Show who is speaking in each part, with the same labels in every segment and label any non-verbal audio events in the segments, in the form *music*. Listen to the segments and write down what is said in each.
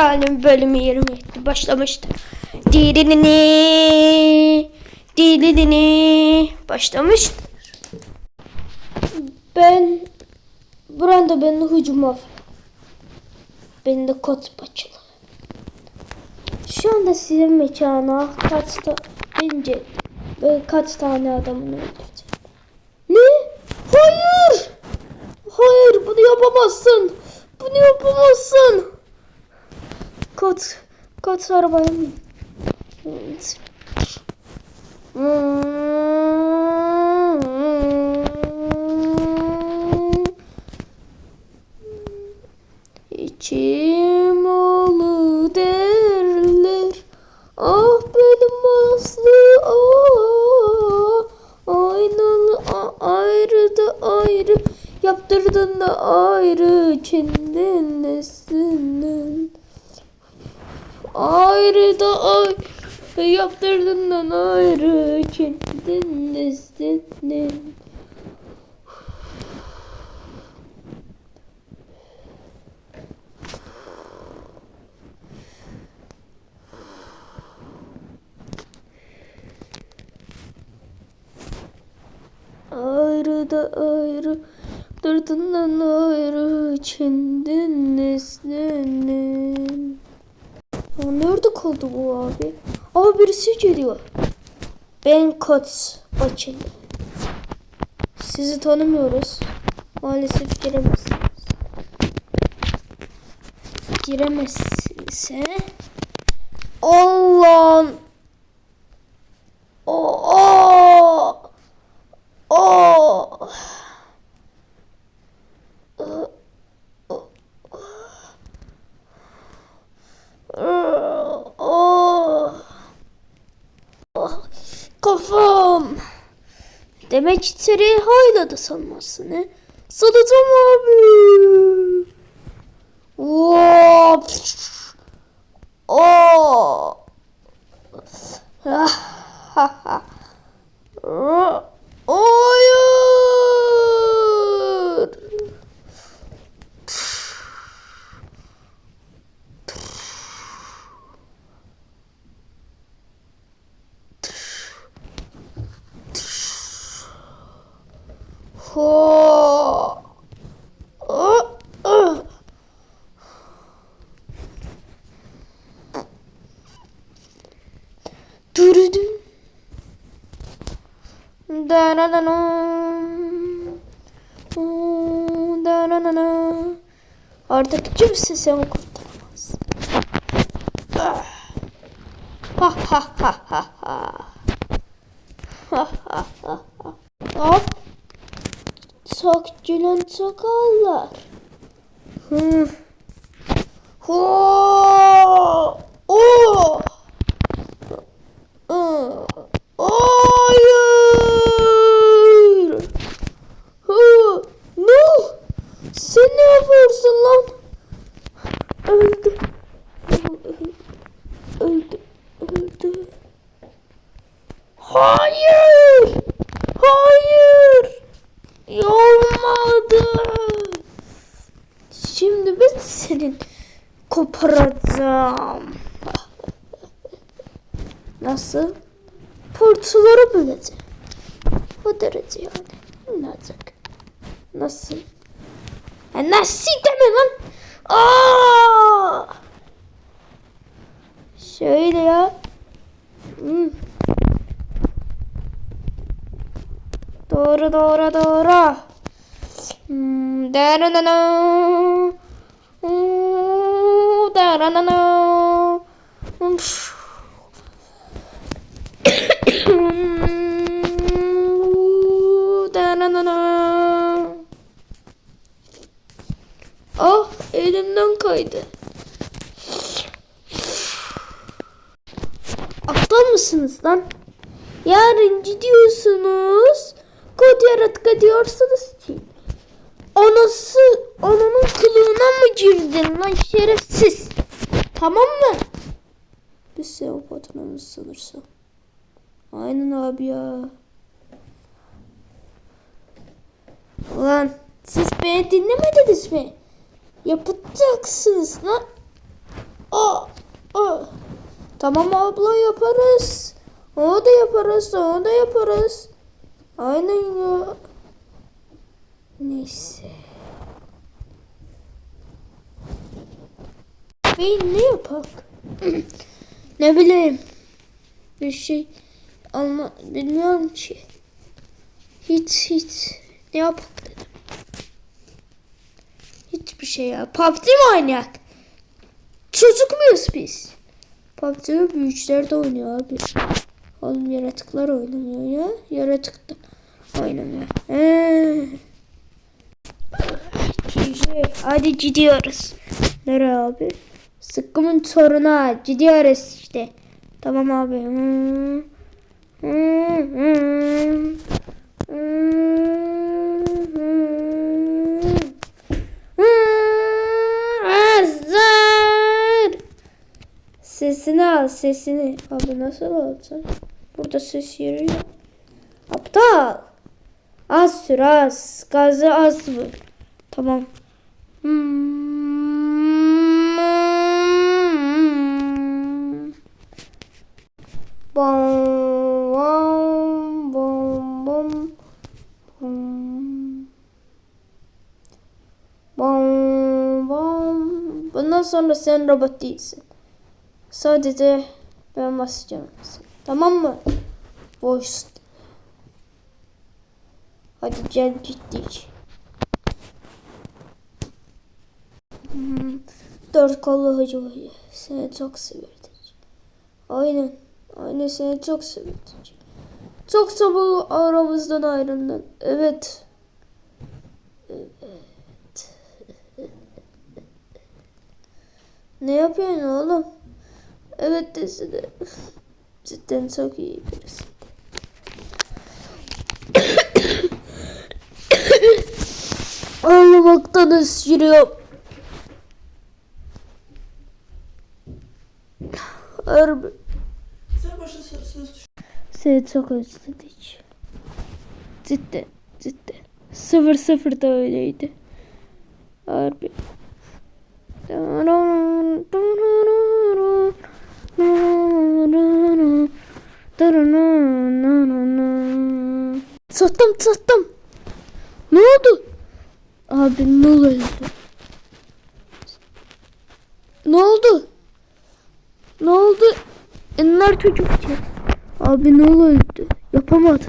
Speaker 1: Alem bölümü 27 başlamıştı. Dirilini dirilini başlamıştı. Ben Branda ben hücum af. Ben de kot başılı. Şu anda size mekana kaç ta bence e, kaç tane adamını öldüreceğim. Ne? Hayır! Hayır bunu yapamazsın. Bunu yapamazsın. Kot, kot arabaya bin. Evet. İçim olu derler. Ah benim aslı ah. Aynalı ayrı da ayrı. Yaptırdın da ayrı kendin Ayrı da ayrı yaptırdın da ayrı kendin nesinden. Ayrı da ayrı Dırdından ayrı kendin nesnenin Ya nerede kaldı bu abi? Aa birisi geliyor. Ben Kots Açıl. Sizi tanımıyoruz. Maalesef giremezsiniz. Giremezsinse Allah'ın Demek içeri hayladı sanmazsın he? Sanacağım abi. Ha. *laughs* Oh. Hayır. Ho. Oh. Oh. Durudum. Artık kimse seni kurtaramaz. Ah. Ha ha ha ha ha. Ha ha ha ha. Hop. Çok gülen çakallar. Hı. Ho. Oh. Hayır. Hı, ne? Sen ne yapıyorsun lan? Öldü. Öldü. Öldü. Hayır. Olmadı. Şimdi ben senin koparacağım. Nasıl? Portuları böleceğim. O derece yani. Olacak? Nasıl? Ya nasıl deme lan? Aa! Şöyle ya. Hmm. Doğru doğru doğru. Hmm. Hmm, pf. *coughs* Da-na-na-na. Ah elimden kaydı. Aptal mısınız lan? Yarın gidiyorsunuz. Kod yaratık diyorsunuz ki. Anası, ananın kılığına mı girdin lan şerefsiz? Tamam mı? Biz senin patronumuz sanırsam. Aynen abi ya. Ulan siz beni dinlemediniz mi? Yapacaksınız lan. Tamam abla yaparız. O da yaparız, o da yaparız. Aynen ya. Neyse. Bey ne yapak? ne bileyim. Bir şey alma bilmiyorum ki. Hiç hiç ne yapak dedim. Hiçbir şey ya. PUBG mi oynayak? Çocuk muyuz biz? PUBG'yi büyükler de oynuyor abi. Oğlum yaratıklar oynamıyor ya. Yaratık da oynamıyor. Ee. Cici, Hadi gidiyoruz. Nereye abi? Sıkkımın toruna gidiyoruz işte. Tamam abi. Hmm. Hmm, hmm. Hazır. Sesini al sesini. Abi nasıl alacaksın? Burada ses yeri yok. Aptal. Az sür az. Gazı az vur. Tamam. Bom, bom, bom, bom, bom. Bom, bom. Bundan sonra sen robot değilsin. Sadece ben basacağım. Tamam mı? Voice. Hadi gel gittik. Hmm, Dört kollu hacı hacı. Seni çok severdim. Aynen. Aynen seni çok severdim. Çok çabuk aramızdan ayrıldın. Evet. Evet. *laughs* ne yapıyorsun oğlum? Evet desene. Cidden çok iyi birisi. Ağlamaktan ısırıyorum. Harbi. Seni çok özledik. Cidden, cidden. Sıfır sıfır da öyleydi. Harbi. Sattım sattım. Ne oldu? Abi ne oldu? Ne oldu? Ne oldu? Enler çocuk için. Abi ne oldu? Yapamadı.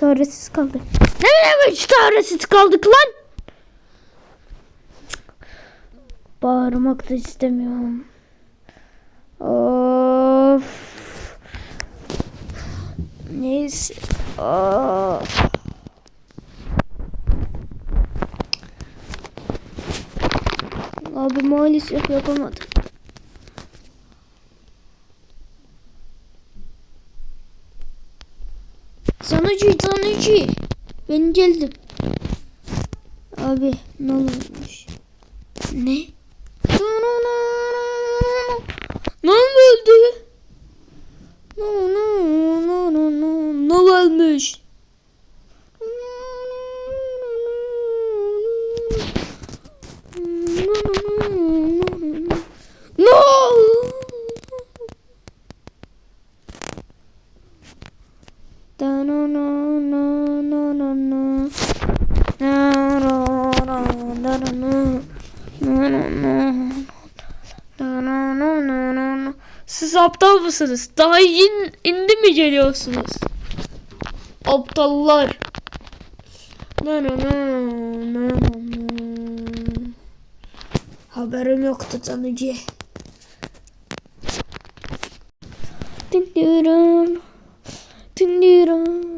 Speaker 1: Çaresiz kaldı. Ne demek çaresiz kaldık lan? Bağırmak da istemiyorum. Of. Neyse. Of. Abi maalesef yapamadım. Sanıcı, sanıcı. Ben geldim. Abi ne olmuş? Ne? Ne no ne olmuş? No! Da no no no no no no. Na no no da no no. No no no. Da no no no no. Siz aptal mısınız? Daha in, indi mi geliyorsunuz? Aptallar. No no no no. Haberim yoktu tanıcı. Dinliyorum. Dinliyorum.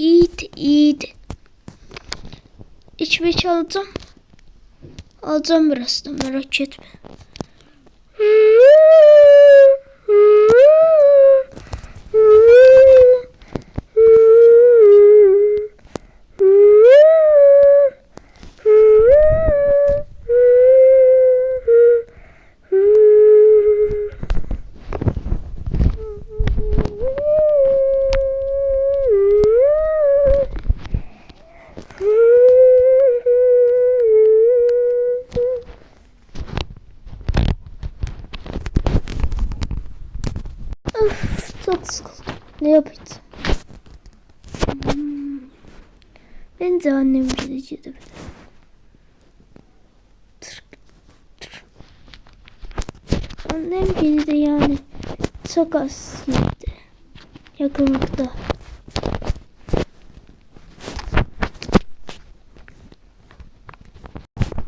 Speaker 1: İyiydi, iyiydi. İçme çalacağım. Alacağım birazdan merak etme. Ne yapayım? Hmm. Ben de annem gideceğim. Annem geldi yani. Çok az gitti. Yakınlıkta.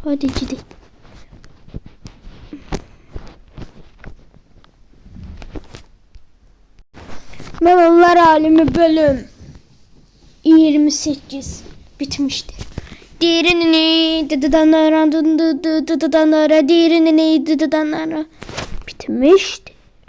Speaker 1: Hadi gidelim. Melonlar Alemi bölüm 28 bitmiştir. Diğerini dıdıdanlara dıdıdanlara diğerini dıdıdanlara bitmiştir.